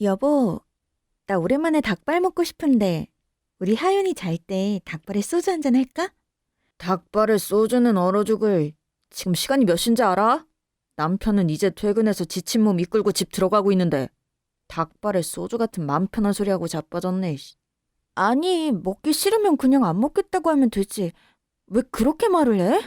여보, 나 오랜만에 닭발 먹고 싶은데 우리 하윤이 잘 때 닭발에 소주 한 잔 할까? 닭발에 소주는 얼어 죽을. 지금 시간이 몇 시인지 알아? 남편은 이제 퇴근해서 지친 몸 이끌고 집 들어가고 있는데 닭발에 소주 같은 맘 편한 소리 하고 자빠졌네. 씨. 아니, 먹기 싫으면 그냥 안 먹겠다고 하면 되지. 왜 그렇게 말을 해?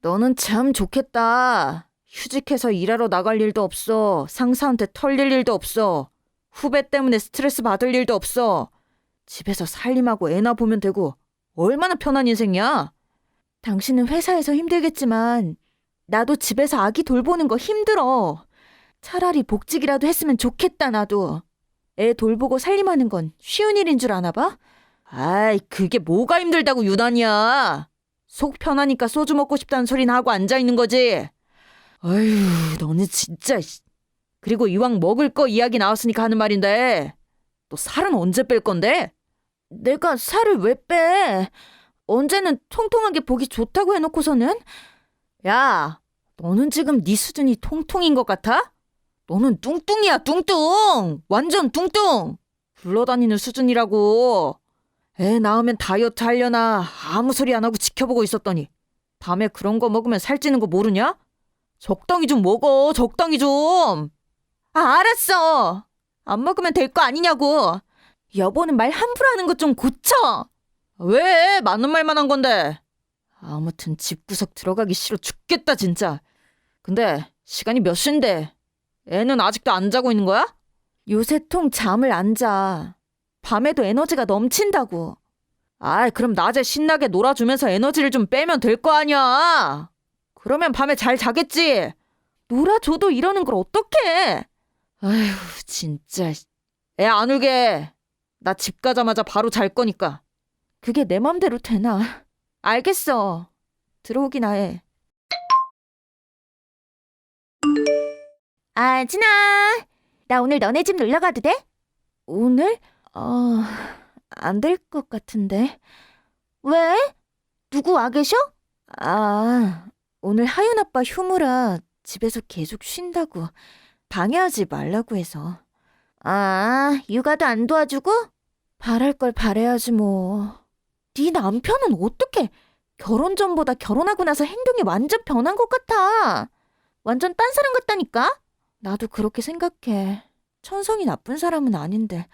너는 참 좋겠다. 휴직해서 일하러 나갈 일도 없어. 상사한테 털릴 일도 없어. 후배 때문에 스트레스 받을 일도 없어. 집에서 살림하고 애나 보면 되고 얼마나 편한 인생이야. 당신은 회사에서 힘들겠지만 나도 집에서 아기 돌보는 거 힘들어. 차라리 복직이라도 했으면 좋겠다 나도. 애 돌보고 살림하는 건 쉬운 일인 줄 아나 봐? 아이 그게 뭐가 힘들다고 유난이야. 속 편하니까 소주 먹고 싶다는 소리나 하고 앉아 있는 거지. 아휴 너는 진짜. 씨. 그리고 이왕 먹을 거 이야기 나왔으니까 하는 말인데 너 살은 언제 뺄 건데? 내가 살을 왜 빼? 언제는 통통하게 보기 좋다고 해놓고서는 야 너는 지금 네 수준이 통통인 것 같아? 너는 뚱뚱이야 뚱뚱 완전 뚱뚱 굴러다니는 수준이라고 애 낳으면 다이어트 하려나 아무 소리 안 하고 지켜보고 있었더니 밤에 그런 거 먹으면 살찌는 거 모르냐? 적당히 좀 먹어 적당히 좀 아, 알았어. 안 먹으면 될 거 아니냐고. 여보는 말 함부로 하는 것 좀 고쳐. 왜? 맞는 말만 한 건데. 아무튼 집구석 들어가기 싫어 죽겠다, 진짜. 근데 시간이 몇 시인데? 애는 아직도 안 자고 있는 거야? 요새 통 잠을 안 자. 밤에도 에너지가 넘친다고. 아이, 그럼 낮에 신나게 놀아주면서 에너지를 좀 빼면 될 거 아니야. 그러면 밤에 잘 자겠지. 놀아줘도 이러는 걸 어떡해. 아휴, 진짜. 애 안 울게. 나 집 가자마자 바로 잘 거니까. 그게 내 맘대로 되나? 알겠어. 들어오기나 해. 아, 진아. 나 오늘 너네 집 놀러 가도 돼? 오늘? 어, 안 될 것 같은데. 왜? 누구 와 계셔? 아, 오늘 하윤 아빠 휴무라 집에서 계속 쉰다고. 방해하지 말라고 해서. 아, 육아도 안 도와주고? 바랄 걸 바래야지 뭐. 네 남편은 어떻게 결혼 전보다 결혼하고 나서 행동이 완전 변한 것 같아. 완전 딴 사람 같다니까? 나도 그렇게 생각해. 천성이 나쁜 사람은 아닌데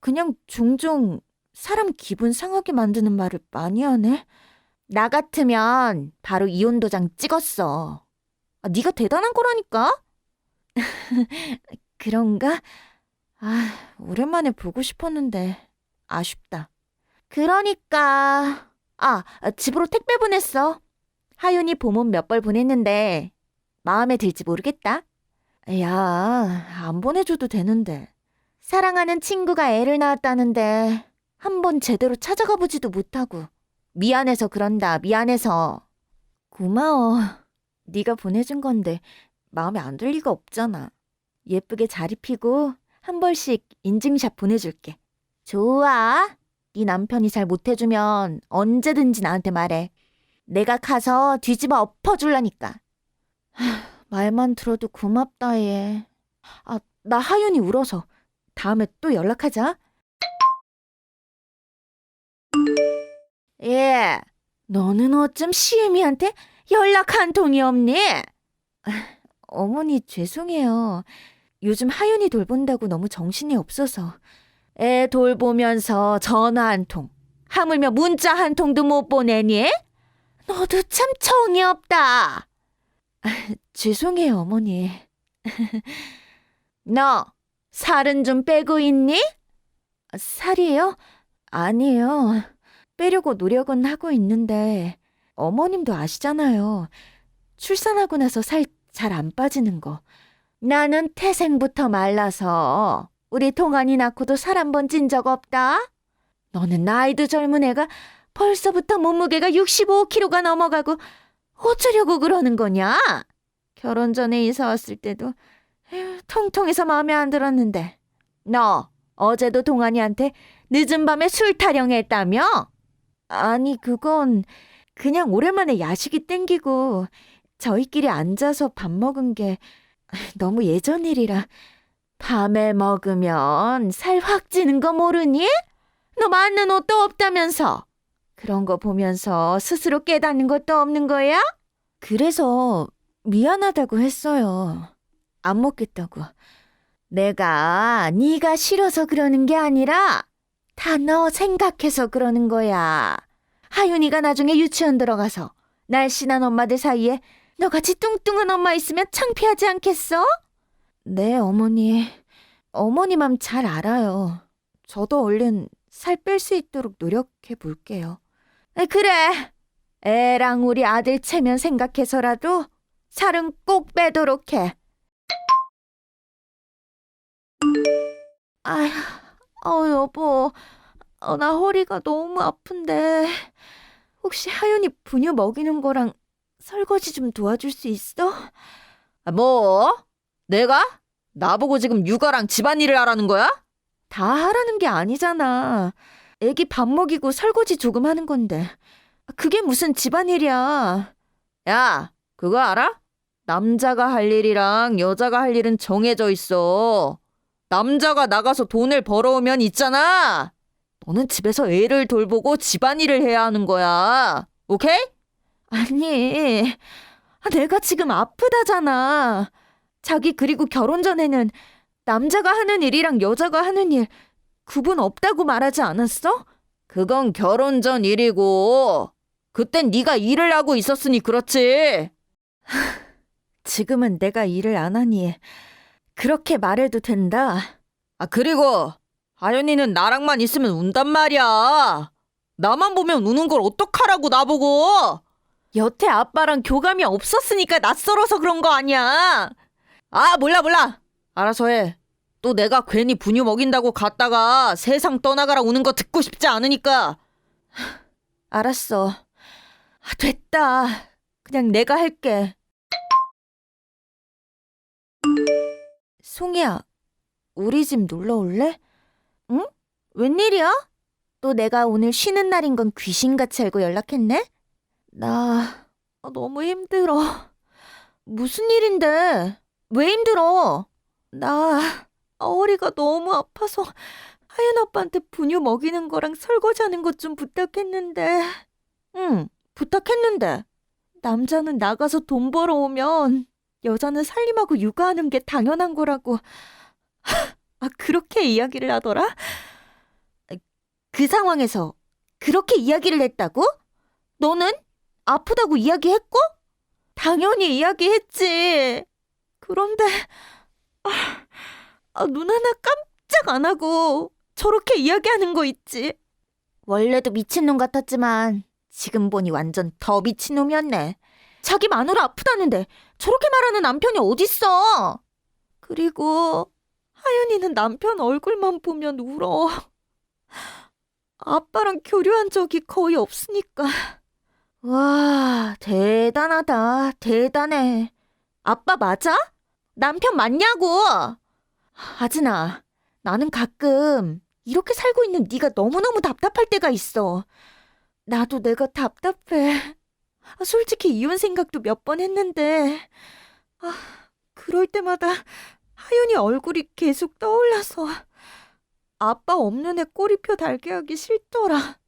그냥 종종 사람 기분 상하게 만드는 말을 많이 하네. 나 같으면 바로 이혼 도장 찍었어. 아, 네가 대단한 거라니까? 그런가? 아, 오랜만에 보고 싶었는데 아쉽다. 그러니까 아, 집으로 택배 보냈어. 하윤이 봄은 몇 벌 보냈는데 마음에 들지 모르겠다. 야, 안 보내줘도 되는데. 사랑하는 친구가 애를 낳았다는데 한 번 제대로 찾아가 보지도 못하고 미안해서 그런다. 미안해서. 고마워. 네가 보내준 건데 마음에 안 들 리가 없잖아. 예쁘게 잘 입히고 한 벌씩 인증샷 보내줄게. 좋아. 네 남편이 잘 못해주면 언제든지 나한테 말해. 내가 가서 뒤집어 엎어줄라니까. 하, 말만 들어도 고맙다 얘. 아, 나 하윤이 울어서 다음에 또 연락하자. 예. 너는 어쩜 시애미한테 연락 한 통이 없니? 어머니 죄송해요. 요즘 하윤이 돌본다고 너무 정신이 없어서. 애 돌보면서 전화 한 통, 하물며 문자 한 통도 못 보내니? 너도 참 정이 없다. 아, 죄송해요, 어머니. 너 살은 좀 빼고 있니? 살이요? 아니에요. 빼려고 노력은 하고 있는데 어머님도 아시잖아요. 출산하고 나서 살 잘 안 빠지는 거. 나는 태생부터 말라서 우리 동안이 낳고도 살 한 번 찐 적 없다. 너는 나이도 젊은 애가 벌써부터 몸무게가 65kg가 넘어가고 어쩌려고 그러는 거냐? 결혼 전에 이사 왔을 때도 에휴, 통통해서 마음에 안 들었는데 너 어제도 동안이한테 늦은 밤에 술 타령했다며? 아니 그건 그냥 오랜만에 야식이 땡기고 저희끼리 앉아서 밥 먹은 게 너무 예전 일이라 밤에 먹으면 살 확 찌는 거 모르니? 너 맞는 옷도 없다면서 그런 거 보면서 스스로 깨닫는 것도 없는 거야? 그래서 미안하다고 했어요. 안 먹겠다고. 내가 네가 싫어서 그러는 게 아니라 다너 생각해서 그러는 거야. 하윤이가 나중에 유치원 들어가서 날씬한 엄마들 사이에 너같이 뚱뚱한 엄마 있으면 창피하지 않겠어? 네, 어머니. 어머니 맘 잘 알아요. 저도 얼른 살 뺄 수 있도록 노력해 볼게요. 그래. 애랑 우리 아들 체면 생각해서라도 살은 꼭 빼도록 해. 아휴, 어, 여보. 어, 나 허리가 너무 아픈데. 혹시 하윤이 분유 먹이는 거랑 설거지 좀 도와줄 수 있어? 뭐? 내가? 나보고 지금 육아랑 집안일을 하라는 거야? 다 하라는 게 아니잖아. 애기 밥 먹이고 설거지 조금 하는 건데. 그게 무슨 집안일이야. 야, 그거 알아? 남자가 할 일이랑 여자가 할 일은 정해져 있어. 남자가 나가서 돈을 벌어오면 있잖아. 너는 집에서 애를 돌보고 집안일을 해야 하는 거야. 오케이? 아니, 내가 지금 아프다잖아. 자기 그리고 결혼 전에는 남자가 하는 일이랑 여자가 하는 일 구분 없다고 말하지 않았어? 그건 결혼 전 일이고 그땐 네가 일을 하고 있었으니 그렇지. 지금은 내가 일을 안 하니 그렇게 말해도 된다. 아, 그리고 하연이는 나랑만 있으면 운단 말이야. 나만 보면 우는 걸 어떡하라고 나보고. 여태 아빠랑 교감이 없었으니까 낯설어서 그런 거 아니야. 아, 몰라, 몰라. 알아서 해. 또 내가 괜히 분유 먹인다고 갔다가 세상 떠나가라 우는 거 듣고 싶지 않으니까. 알았어. 아, 됐다. 그냥 내가 할게. 송이야, 우리 집 놀러 올래? 응? 웬일이야? 또 내가 오늘 쉬는 날인 건 귀신같이 알고 연락했네? 나 아, 너무 힘들어. 무슨 일인데? 왜 힘들어? 나 허리가 너무 아파서 하연 아빠한테 분유 먹이는 거랑 설거지하는 것 좀 부탁했는데. 응, 부탁했는데. 남자는 나가서 돈 벌어오면 여자는 살림하고 육아하는 게 당연한 거라고. 아, 그렇게 이야기를 하더라? 그 상황에서 그렇게 이야기를 했다고? 너는 아프다고 이야기했고? 당연히 이야기했지. 그런데, 아, 아, 눈 하나 깜짝 안 하고 저렇게 이야기하는 거 있지. 원래도 미친놈 같았지만 지금 보니 완전 더 미친놈이었네. 자기 마누라 아프다는데 저렇게 말하는 남편이 어딨어? 그리고 하연이는 남편 얼굴만 보면 울어. 아빠랑 교류한 적이 거의 없으니까. 와, 대단하다. 대단해. 아빠 맞아? 남편 맞냐고? 아진아, 나는 가끔 이렇게 살고 있는 네가 너무너무 답답할 때가 있어. 나도 내가 답답해. 아, 솔직히 이혼 생각도 몇 번 했는데, 아, 그럴 때마다 하윤이 얼굴이 계속 떠올라서 아빠 없는 애 꼬리표 달게 하기 싫더라.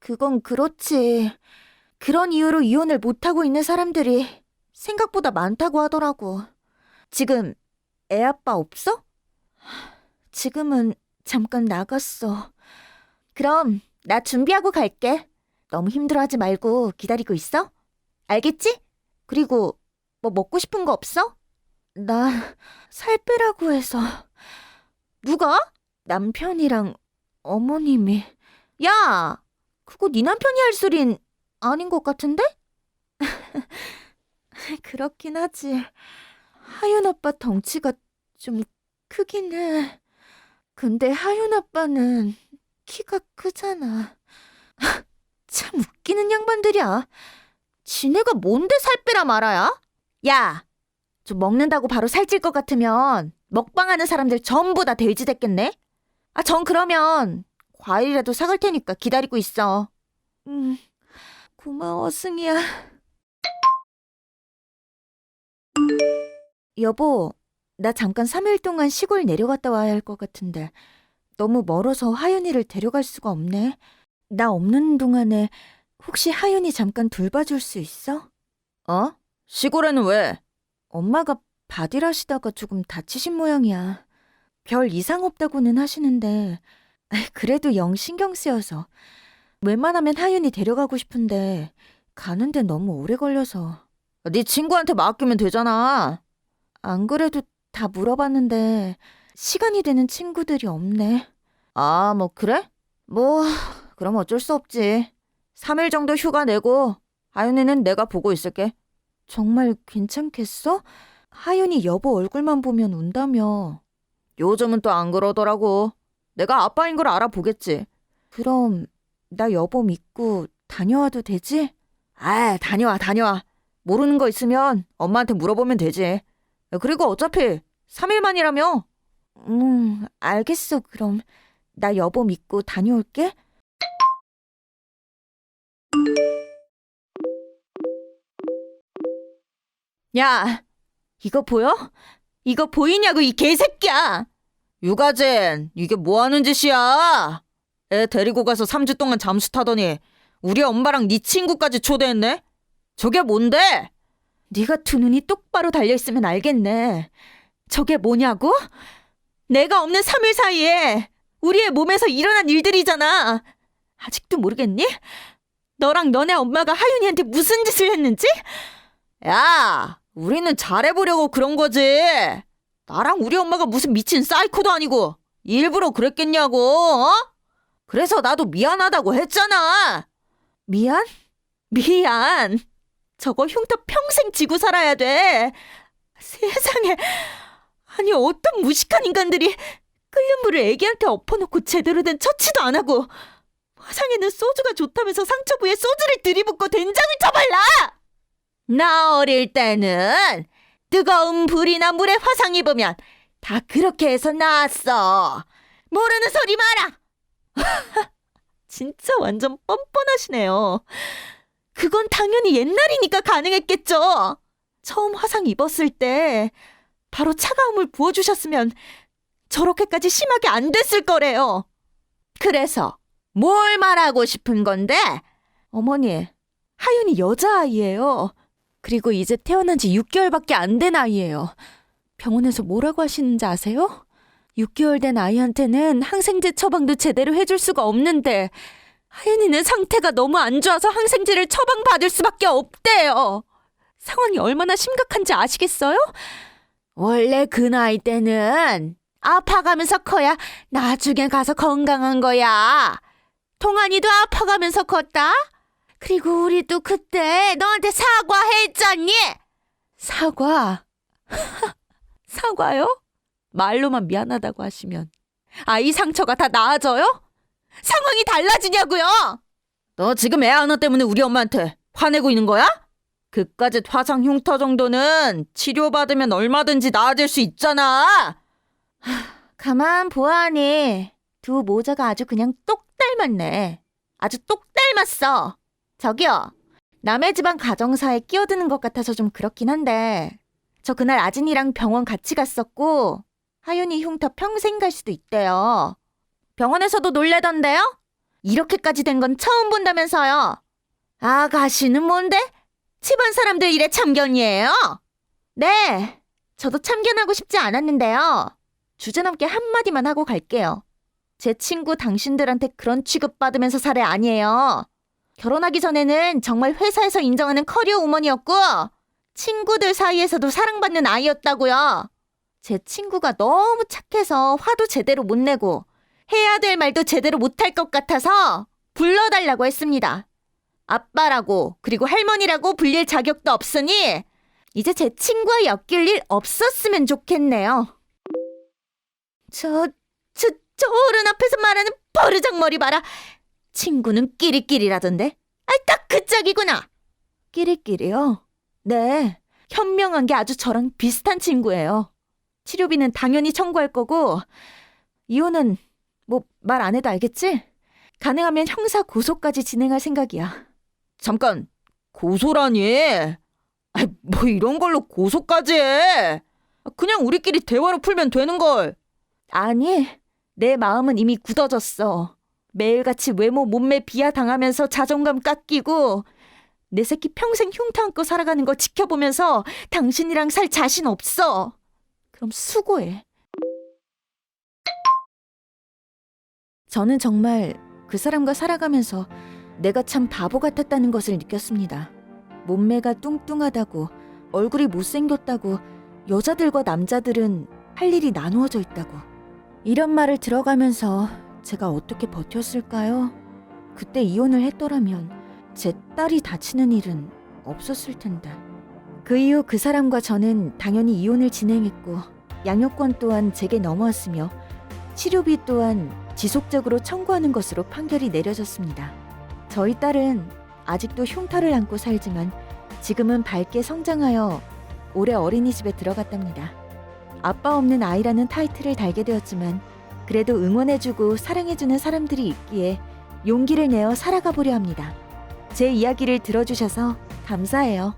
그건 그렇지. 그런 이유로 이혼을 못하고 있는 사람들이 생각보다 많다고 하더라고. 지금 애 아빠 없어? 지금은 잠깐 나갔어. 그럼 나 준비하고 갈게. 너무 힘들어하지 말고 기다리고 있어. 알겠지? 그리고 뭐 먹고 싶은 거 없어? 나 살 빼라고 해서. 누가? 남편이랑 어머님이. 야, 그거 네 남편이 할 소린 아닌 것 같은데? 그렇긴 하지. 하윤 아빠 덩치가 좀 크긴 해. 근데 하윤 아빠는 키가 크잖아. 참 웃기는 양반들이야. 지네가 뭔데 살 빼라 말아야? 야, 좀 먹는다고 바로 살찔 것 같으면 먹방하는 사람들 전부 다 돼지 됐겠네? 아, 전 그러면 과일이라도 사갈 테니까 기다리고 있어. 음, 고마워, 승희야. 여보, 나 잠깐 3일 동안 시골 내려갔다 와야 할 것 같은데 너무 멀어서 하윤이를 데려갈 수가 없네. 나 없는 동안에 혹시 하윤이 잠깐 돌봐줄 수 있어? 어? 시골에는 왜? 엄마가 바디라시다가 조금 다치신 모양이야. 별 이상 없다고는 하시는데 그래도 영 신경 쓰여서 웬만하면 하윤이 데려가고 싶은데 가는데 너무 오래 걸려서 네 친구한테 맡기면 되잖아. 안 그래도 다 물어봤는데 시간이 되는 친구들이 없네. 아, 뭐 그래? 뭐 그럼 어쩔 수 없지. 3일 정도 휴가 내고 하윤이는 내가 보고 있을게. 정말 괜찮겠어? 하윤이 여보 얼굴만 보면 운다며. 요즘은 또 안 그러더라고. 내가 아빠인 걸 알아보겠지. 그럼 나 여보 믿고 다녀와도 되지? 아, 다녀와, 다녀와. 모르는 거 있으면 엄마한테 물어보면 되지. 그리고 어차피 3일만이라며. 음, 알겠어. 그럼 나 여보 믿고 다녀올게. 야, 이거 보여? 이거 보이냐고 이 개새끼야. 유가진, 이게 뭐 하는 짓이야? 애 데리고 가서 3주 동안 잠수 타더니 우리 엄마랑 네 친구까지 초대했네? 저게 뭔데? 네가 두 눈이 똑바로 달려 있으면 알겠네. 저게 뭐냐고? 내가 없는 3일 사이에 우리의 몸에서 일어난 일들이잖아. 아직도 모르겠니? 너랑 너네 엄마가 하윤이한테 무슨 짓을 했는지? 야, 우리는 잘해보려고 그런 거지. 나랑 우리 엄마가 무슨 미친 사이코도 아니고 일부러 그랬겠냐고, 어? 그래서 나도 미안하다고 했잖아. 미안? 미안. 저거 흉터 평생 지고 살아야 돼. 세상에. 아니, 어떤 무식한 인간들이 끓는 물을 애기한테 엎어놓고 제대로 된 처치도 안 하고 화상에는 소주가 좋다면서 상처 부에 소주를 들이붓고 된장을 쳐발라! 나 어릴 때는 뜨거운 불이나 물에 화상 입으면 다 그렇게 해서 나았어. 모르는 소리 마라! 진짜 완전 뻔뻔하시네요. 그건 당연히 옛날이니까 가능했겠죠. 처음 화상 입었을 때 바로 차가운 물 부어주셨으면 저렇게까지 심하게 안 됐을 거래요. 그래서 뭘 말하고 싶은 건데? 어머니, 하윤이 여자아이예요. 그리고 이제 태어난 지 6개월밖에 안 된 아이예요. 병원에서 뭐라고 하시는지 아세요? 6개월 된 아이한테는 항생제 처방도 제대로 해줄 수가 없는데 하윤이는 상태가 너무 안 좋아서 항생제를 처방받을 수밖에 없대요. 상황이 얼마나 심각한지 아시겠어요? 원래 그 나이 때는 아파가면서 커야 나중에 가서 건강한 거야. 동안이도 아파가면서 컸다? 그리고 우리도 그때 너한테 사과했잖니? 사과? 사과요? 말로만 미안하다고 하시면 아이 상처가 다 나아져요? 상황이 달라지냐고요? 너 지금 애 하나 때문에 우리 엄마한테 화내고 있는 거야? 그까짓 화상 흉터 정도는 치료받으면 얼마든지 나아질 수 있잖아. 가만 보아하니 두 모자가 아주 그냥 똑 닮았네. 아주 똑 닮았어. 저기요. 남의 집안 가정사에 끼어드는 것 같아서 좀 그렇긴 한데 저 그날 아진이랑 병원 같이 갔었고 하윤이 흉터 평생 갈 수도 있대요. 병원에서도 놀래던데요? 이렇게까지 된 건 처음 본다면서요. 아가씨는 뭔데? 집안 사람들 일에 참견이에요? 네. 저도 참견하고 싶지 않았는데요. 주제넘게 한마디만 하고 갈게요. 제 친구 당신들한테 그런 취급받으면서 살애 아니에요. 결혼하기 전에는 정말 회사에서 인정하는 커리어 우먼이었고, 친구들 사이에서도 사랑받는 아이였다고요. 제 친구가 너무 착해서 화도 제대로 못 내고, 해야 될 말도 제대로 못할 것 같아서 불러달라고 했습니다. 아빠라고, 그리고 할머니라고 불릴 자격도 없으니, 이제 제 친구와 엮일 일 없었으면 좋겠네요. 저, 저, 저 어른 앞에서 말하는 버르장머리 봐라. 친구는 끼리끼리라던데. 아, 딱그 짝이구나. 끼리끼리요? 네. 현명한 게 아주 저랑 비슷한 친구예요. 치료비는 당연히 청구할 거고, 이혼은 뭐 말 안 해도 알겠지? 가능하면 형사 고소까지 진행할 생각이야. 잠깐, 고소라니. 아, 뭐 이런 걸로 고소까지 해. 그냥 우리끼리 대화로 풀면 되는 걸. 아니, 내 마음은 이미 굳어졌어. 매일같이 외모 몸매 비하 당하면서 자존감 깎이고 내 새끼 평생 흉터 안고 살아가는 거 지켜보면서 당신이랑 살 자신 없어. 그럼 수고해. 저는 정말 그 사람과 살아가면서 내가 참 바보 같았다는 것을 느꼈습니다. 몸매가 뚱뚱하다고 얼굴이 못생겼다고 여자들과 남자들은 할 일이 나누어져 있다고 이런 말을 들어가면서 제가 어떻게 버텼을까요? 그때 이혼을 했더라면 제 딸이 다치는 일은 없었을 텐데. 그 이후 그 사람과 저는 당연히 이혼을 진행했고 양육권 또한 제게 넘어왔으며 치료비 또한 지속적으로 청구하는 것으로 판결이 내려졌습니다. 저희 딸은 아직도 흉터를 안고 살지만 지금은 밝게 성장하여 올해 어린이집에 들어갔답니다. 아빠 없는 아이라는 타이틀을 달게 되었지만 그래도 응원해주고 사랑해주는 사람들이 있기에 용기를 내어 살아가 보려 합니다. 제 이야기를 들어주셔서 감사해요.